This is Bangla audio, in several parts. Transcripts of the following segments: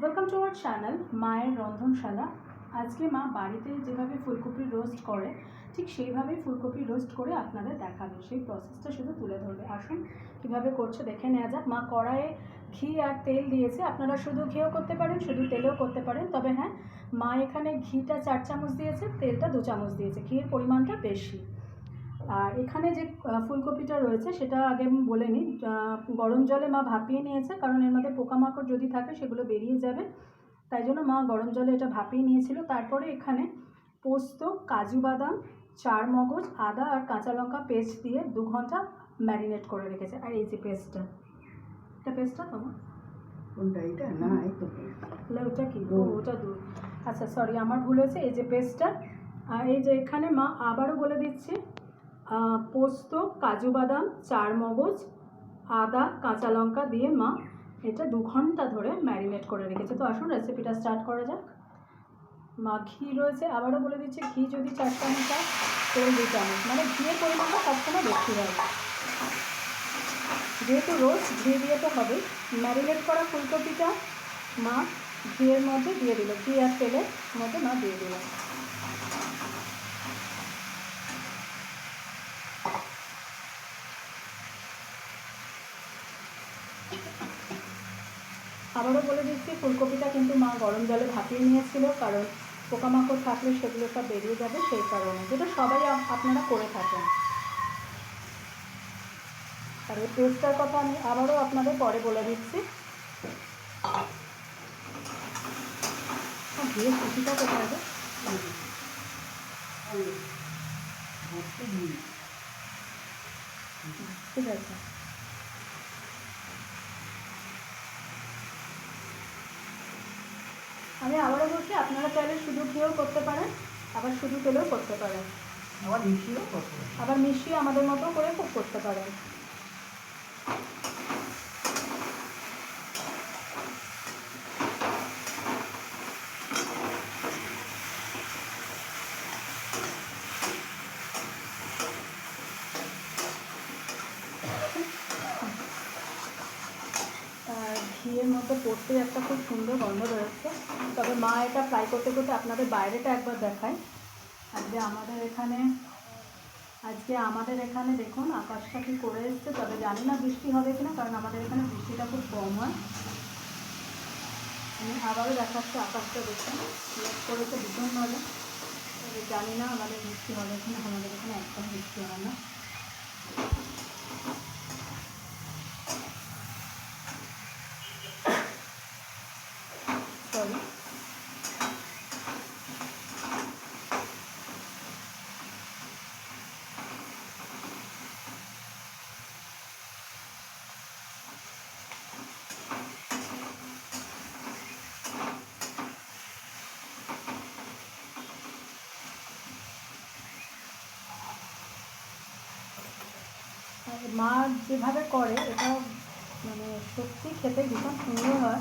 ওয়েলকাম টু আওয়ার চ্যানেল মায়ের রন্ধনশালা। আজকে মা বাড়িতে যেভাবে ফুলকপির রোস্ট করে, ঠিক সেইভাবেই ফুলকপি রোস্ট করে আপনাদের দেখাবে। সেই প্রসেসটা শুধু তুলে ধরবে। আসুন, কীভাবে করছে দেখে নেওয়া যাক। মা কড়াইয়ে ঘি আর তেল দিয়েছে। আপনারা শুধু ঘিও করতে পারেন, শুধু তেলেও করতে পারেন। তবে হ্যাঁ মা এখানে ঘিটা চার চামচ দিয়েছে, তেলটা দু চামচ দিয়েছে। ঘিয়ের পরিমাণটা বেশি। আর এখানে যে ফুলকপিটা রয়েছে সেটা আগে আমি বলে নিই গরম জলে মা ভাপিয়ে নিয়েছে কারণ এর মধ্যে পোকামাকড় যদি থাকে সেগুলো বেরিয়ে যাবে। তাই জন্য মা গরম জলে এটা ভাপিয়ে নিয়েছিল। তারপরে এখানে পোস্ত কাজু বাদাম চার মগজ আদা আর কাঁচা লঙ্কা পেস্ট দিয়ে দু ঘণ্টা ম্যারিনেট করে রেখেছে। আর এই যে পেস্টটা এটা পেস্টটা তোমার? কোনটা? এটা না এই তো তাহলে ওটা কি? ওটা দুধ আচ্ছা সরি আমার ভুল হয়েছে। এই যে পেস্টটা আর এই যে এখানে মা আবারও বলে দিচ্ছি পোস্ত, কাজু বাদাম, চার মগজ, আদা, কাঁচা লঙ্কা দিয়ে মা এটা দু ঘণ্টা ধরে ম্যারিনেট করে রেখেছে। তো আসুন রেসিপিটা স্টার্ট করা যাক। মা ঘি রয়েছে, আবারও বলে দিচ্ছে, ঘি যদি চার চামচ হয় তেল দু চামচ। মানে ঘিয়ের পরিমাণটা সবসময় বেশি হবে যেহেতু রোজ ঘি দিয়ে তো হবে ম্যারিনেট করা ফুলকপিটা মা ঘিয়ের মধ্যে দিয়ে দিল। ঘি আর তেলের মধ্যে মা দিয়ে দিল। আবারও বলে দিচ্ছি, ফুলকপিটা কিন্তু মা গরম জলে ভাপিয়ে নিয়েছিল, কারণ পোকামাকড় থাকলে সেগুলো সব বেরিয়ে যাবে সেই কারণে, যেটা সবাই আপনারা করে থাকেন। আর এই পেস্টটার কথা আমি আবারও আপনাদের পরে বলে দিচ্ছি। ঠিক আছে। আমি আবারও বলছি আপনারা চাইলে শুধু দিয়েও করতে পারেন আবার শুধু তেলেও করতে পারেন। আবার মিশিয়েও করতে আবার মিশিয়ে আমাদের মতো করে খুব করতে পারেন। ঘিয়ের মধ্যে পড়তে একটা খুব সুন্দর গন্ধ রয়েছে তবে মা এটা ফ্রাই করতে করতে আপনাদের বাইরেটা একবার দেখায় আজকে আমাদের এখানে, আজকে আমাদের এখানে দেখুন আকাশটা কি করে এসছে, তবে জানি না বৃষ্টি হবে কিনা, কারণ আমাদের এখানে বৃষ্টিটা খুব কম হয়। আমি আবারও দেখাচ্ছি আকাশটা দেখুন করেছে ভীষণভাবে তবে জানি না আমাদের বৃষ্টি হবে কিনা, আমাদের এখানে একদম বৃষ্টি হয় না সরি আর মা যেভাবে করে, এটা মানে সত্যি খেতে ভীষণ সুন্দর হয়।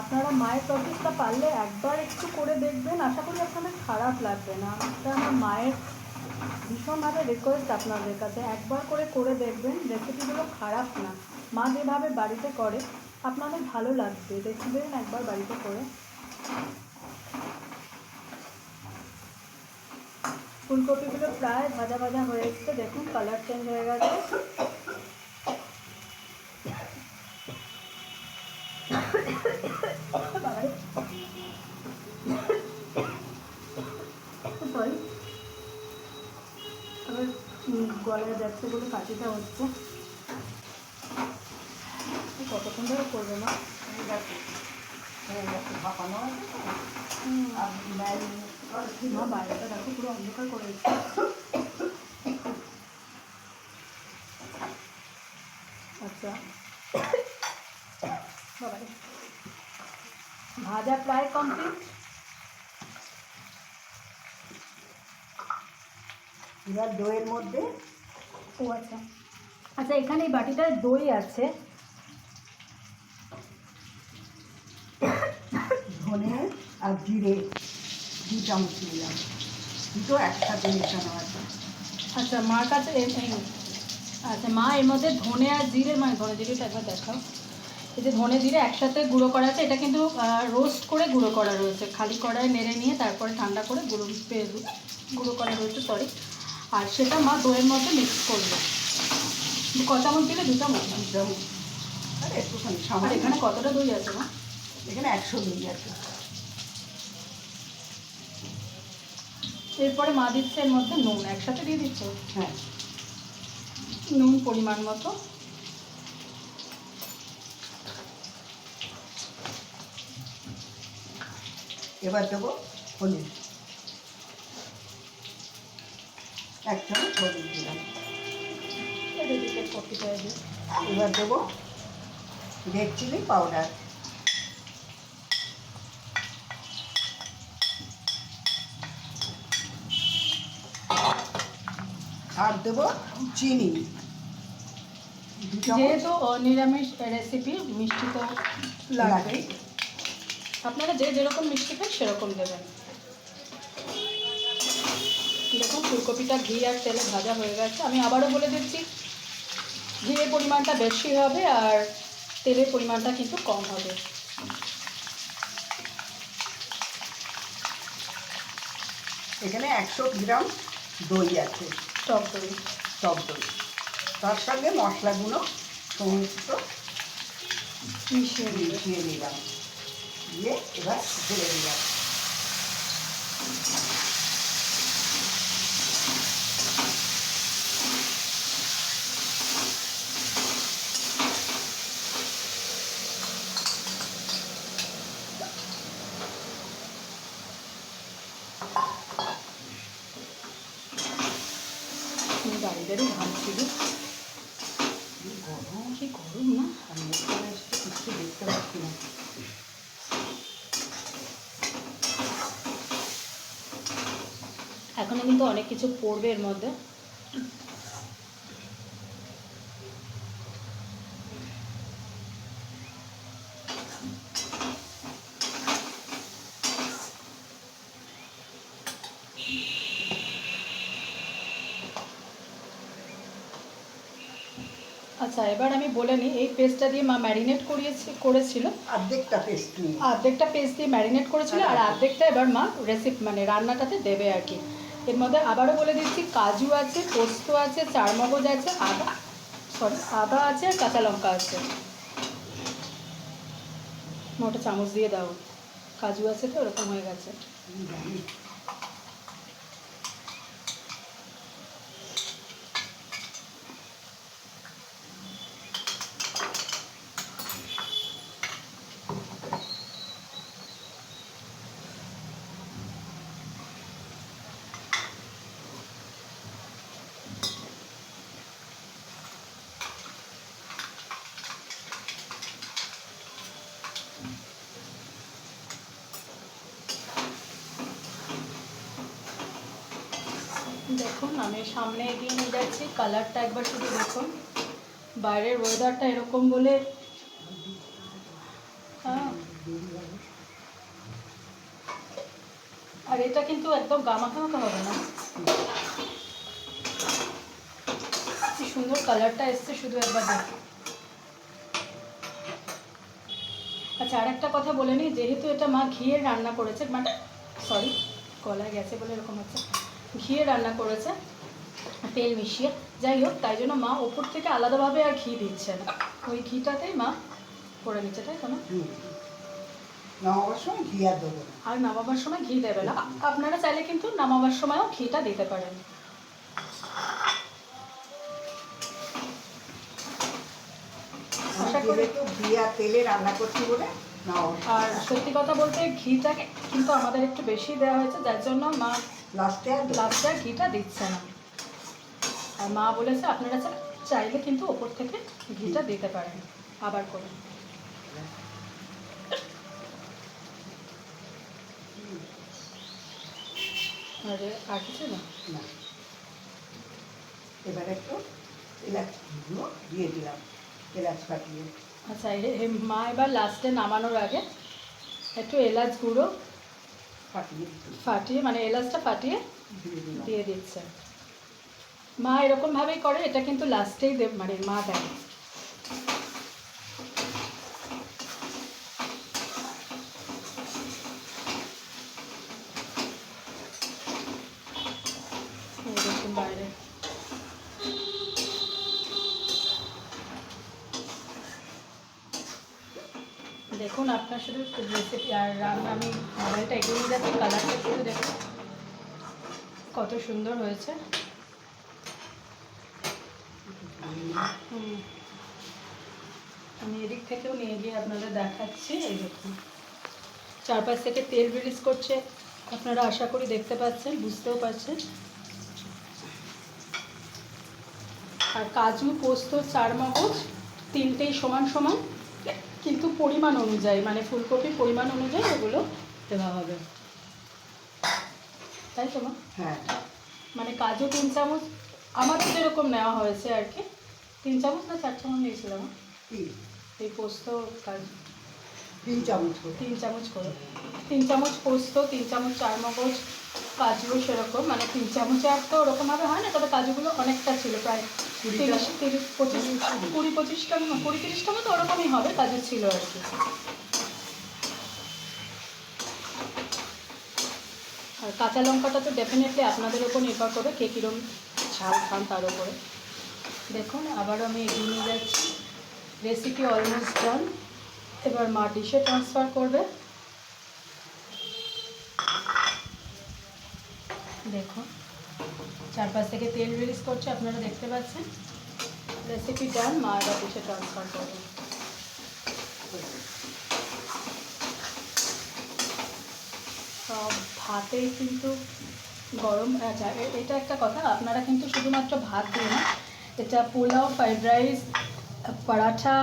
আপনারা মায়ের প্রসেসটা পারলে একবার একটু করে দেখবেন। আশা করি আপনাদের খারাপ লাগবে না। এটা আমার মায়ের ভীষণভাবে রিকোয়েস্ট আপনাদের কাছে। একবার করে করে দেখবেন রেসিপিগুলো খারাপ না। মা যেভাবে বাড়িতে করে, আপনাদের ভালো লাগবে। দেখবেন একবার বাড়িতে করে। ফুলকপিগুলো প্রায় ভাজা ভাজা হয়ে এসছে। দেখুন কালার চেঞ্জ হয়ে গেছে। গলায় যাচ্ছে বলে কাশিটা হচ্ছে কতক্ষণ ধরে করবে না ভাপানো আছে তো আর বাইরেটা দেখো পুরো অন্ধকার করে আচ্ছা। ভাজা প্রায় কমপ্লিট এবার দইয়ের মধ্যে ও আচ্ছা। আচ্ছা এখানে এই বাটিটায় দই আছে। ধনে আর জিরে দু চামচ নিলাম দুটো একসাথে মেশানো আছে। আচ্ছা মার কাছে আচ্ছা মা এর মধ্যে ধনে আর জিরে মানে ধনে জিরেটা একবার দেখাও। এই যে ধনে জিরে একসাথে গুঁড়ো করা আছে এটা কিন্তু রোস্ট করে গুঁড়ো করা রয়েছে। খালি কড়ায় নেড়ে নিয়ে তারপরে ঠান্ডা করে গুঁড়ো পে- গুঁড়ো করা রয়েছে সরি আর সেটা মা দইয়ের মধ্যে মিক্স করবে। ক চামচ দিলে দু চামচ একটুখানি সামান্য এখানে কতটা দই আছে মা? এখানে একশো মিলি আছে। এরপরে মা দিচ্ছে এর মধ্যে নুন একসাথে দিয়ে দিচ্ছে? হ্যাঁ। নুন পরিমাণ মতো। এবার দেবো হলুদ। এক চামচ হলুদ দিলাম। এবার দেবো রেড চিলি পাউডার আর দেবো চিনি। যেহেতু নিরামিষ রেসিপি মিষ্টি তো লাগবেই। আপনারা যে যেরকম মিষ্টি খান সেরকম দেবেন। দেখুন ফুলকপিটা ঘি আর তেলে ভাজা হয়ে গেছে। আমি আবারও বলে দিচ্ছি ঘিয়ের পরিমাণটা বেশি হবে আর তেলের পরিমাণটা কিন্তু কম হবে। এখানে একশো গ্রাম দই আছে। টক দই। টক দই। তার সঙ্গে মশলাগুলো সমস্ত মিশিয়ে দিলে মিশিয়ে নিলাম। দিয়ে এবার ঢেলে দিলাম। বাড়িদেরও ভাবছিল কি গরম কি গরম না আমি কিছু দেখতে পাচ্ছি না এখনও কিন্তু অনেক কিছু পড়বে এর মধ্যে। আচ্ছা এবার আমি বলে নিই এই পেস্টটা দিয়ে মা ম্যারিনেট করিয়েছি করেছিল। অর্ধেকটা পেস্ট অর্ধেকটা পেস্ট দিয়ে ম্যারিনেট করেছিল আর অর্ধেকটা এবার মা রেসিপি মানে রান্নাটাতে দেবে আর কি। এর মধ্যে আবারও বলে দিচ্ছি, কাজু আছে, পোস্ত আছে, চারমগজ আছে, আদা সরি আদা আছে আর কাঁচা লঙ্কা আছে। মোটা চামচ দিয়ে দাও। কাজু আছে তো, ওরকম হয়ে গেছে জানি দেখুন, আমি সামনে এগিয়ে নিয়ে যাচ্ছি। কালারটা একবার শুধু দেখুন। বাইরের ওয়েদারটা এরকম বলে হ্যাঁ। আর এটা কিন্তু একদম গামাখা মাখা হবে না। সুন্দর কালারটা এসছে, শুধু একবার দেখুন। আচ্ছা আর একটা কথা বলে নিই, যেহেতু এটা মা ঘিয়ের রান্না করেছে মানে সরি গলায় গেছে বলে এরকম হচ্ছে। ঘিয়ে রান্না করেছে তেল মিশিয়ে। যাই হোক তাই জন্য মা ওপর থেকে আলাদাভাবে আর ঘি দিচ্ছে না। ওই ঘিটাতেই মা করে নিচ্ছে তাই তো না? নামাবার সময় ঘি আর দেবো না। আর নামাবার সময় ঘি দেবে না। আপনারা চাইলে কিন্তু নামাবার সময়ও ঘিটা দিতে পারেন। তেলে রান্না করছি বলে আর সত্যি কথা বলতে ঘিটা কিন্তু আমাদের একটু বেশি দেওয়া হয়েছে যার জন্য মা লাস্টে লাস্টে আর ঘিটা দিচ্ছে না। আর মা বলেছে আপনারা চাইলে কিন্তু ওপর থেকে ঘিটা দিতে পারেন। আবার করে আর আর কিছু না? না। এবার একটু এলাচ গুঁড়ো দিয়ে দিলাম এলাচ ফাটিয়ে। আচ্ছা মা এবার লাস্টে নামানোর আগে একটু এলাচ গুঁড়ো ফাটিয়ে ফাটিয়ে মানে এলাচটা ফাটিয়ে দিয়ে দিয়ে দিচ্ছে। মা এরকমভাবেই করে এটা কিন্তু লাস্টেই দেব মানে মা দেয় দেখুন, আপনার শুধু রেসিপি আর রান্না আমি মোবাইলটা এগিয়ে নিয়ে যাচ্ছি কালারটা শুধু দেখুন। কত সুন্দর হয়েছে। আমি এদিক থেকেও নিয়ে গিয়ে আপনাদের দেখাচ্ছি, এই দেখুন। চারপাশ থেকে তেল রিলিজ করছে। আপনারা আশা করি দেখতে পাচ্ছেন, বুঝতেও পারছেন। আর কাজু, পোস্ত চার মগজ তিনটেই সমান সমান। কিন্তু পরিমাণ অনুযায়ী মানে ফুলকপির পরিমাণ অনুযায়ী এগুলো দেওয়া হবে। তাই তো হ্যাঁ। মানে কাজু তিন চামচ আমাদের যেরকম নেওয়া হয়েছে আর কি। তিন চামচ না চার চামচ নিয়েছিলাম এই পোস্ত কাজু। তিন চামচ তিন চামচ করে। তিন চামচ পোস্ত তিন চামচ চার মগজ কাজুও সেরকম মানে তিন চামচে আর তো ওরকমভাবে হয় না তবে কাজুগুলো অনেকটা ছিল প্রায় তিরিশ তিরিশ পঁচিশ কুড়ি পঁচিশটা কুড়ি তিরিশটা মতো ওরকমই হবে কাজু ছিল আর কি। আর কাঁচা লঙ্কাটা তো ডেফিনেটলি আপনাদের ওপর নির্ভর করবে কে কীরকম ঝাল খান তার উপরে। দেখুন আবারও আমি এগিয়ে নিয়ে যাচ্ছি। রেসিপি অলমোস্ট ডান এবার মা ডিশে ট্রান্সফার করবে। দেখুন। চারপাশ থেকে তেল রিলিজ করছে, আপনারা দেখতে পাচ্ছেন। রেসিপি ডান মা এবার ডিশে ট্রান্সফার করবে। সব ভাতেই কিন্তু গরম আচ্ছা এটা একটা কথা, আপনারা কিন্তু শুধুমাত্র ভাত দিয়ে না, এটা পোলাও ফ্রাইড রাইস পরাঠা,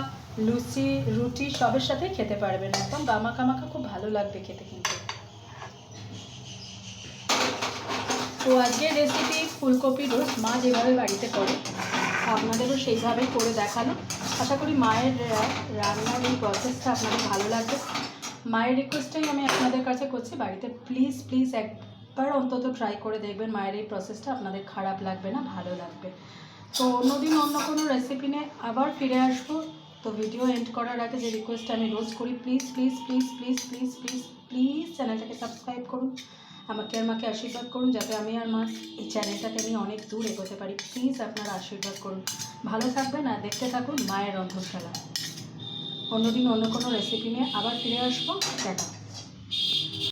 লুচি, রুটি, সবের সাথে খেতে পারবেন। একদম গামাকা মাখা খুব ভালো লাগবে খেতে কিন্তু। তো আজকের রেসিপি ফুলকপি রোস্ট মা যেভাবে বাড়িতে করে, আপনাদেরও সেইভাবেই করে দেখানো আশা করি মায়ের রান্নার এই প্রসেসটা আপনাদের ভালো লাগবে। মায়ের রিকোয়েস্টেই আমি আপনাদের কাছে করছি। বাড়িতে প্লিজ প্লিজ একবার অন্তত ট্রাই করে দেখবেন মায়ের এই প্রসেসটা আপনাদের খারাপ লাগবে না, ভালো লাগবে। তো অন্যদিন অন্য কোনো রেসিপি নিয়ে আবার ফিরে আসব। তো ভিডিও এন্ড করার আগে যে রিকোয়েস্টটা আমি রোজ করি please please please please please please please চ্যানেলটাকে সাবস্ক্রাইব করুন। আমাকে আর মাকে আশীর্বাদ করুন যাতে আমি আর মা এই চ্যানেলটাকে আমি অনেক দূর এগোতে পারি। প্লিজ আপনারা আশীর্বাদ করুন। ভালো থাকবেন আর দেখতে থাকুন মায়ের রন্ধনশালা অন্যদিন অন্য কোনো রেসিপি নিয়ে আবার ফিরে আসব। টাটা।